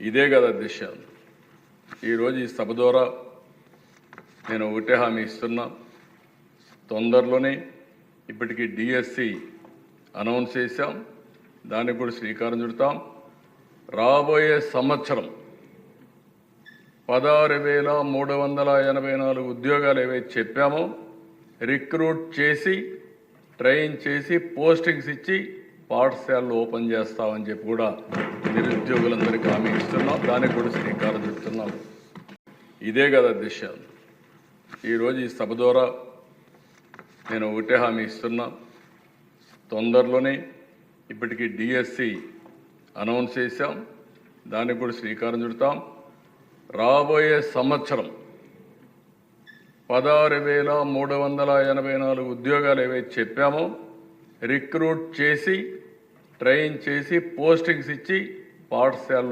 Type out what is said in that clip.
ఇదే కదా దిశ. ఈరోజు ఈ సభ ద్వారా నేను ఒకటే హామీ ఇస్తున్నా. తొందరలోనే ఇప్పటికీ డిఎస్సి అనౌన్స్ చేశాం. దానికి కూడా శ్రీకారం చుడతాం. రాబోయే సంవత్సరం పదహారు వేల మూడు వందల ఎనభై నాలుగు ఉద్యోగాలు ఏవైతే చెప్పామో రిక్రూట్ చేసి ట్రైన్ చేసి పోస్టింగ్స్ ఇచ్చి పాఠశాలలు ఓపెన్ చేస్తామని చెప్పి కూడా నిరుద్యోగులందరికీ హామీ ఇస్తున్నాం. దానికి కూడా శ్రీకారం చుడుతున్నాం ఇదే కదా దిశ. ఈరోజు ఈ సభ ద్వారా నేను ఒకటే హామీ ఇస్తున్నా. తొందరలోనే ఇప్పటికీ డిఎస్సి అనౌన్స్ చేశాం. దానికి కూడా శ్రీకారం చుడతాం. రాబోయే సంవత్సరం పదహారు వేల మూడు వందల ఎనభై నాలుగు ఉద్యోగాలు ఏవైతే చెప్పామో రిక్రూట్ చేసి ట్రైన్ చేసి పోస్టింగ్స్ ఇచ్చి పాఠశాలలో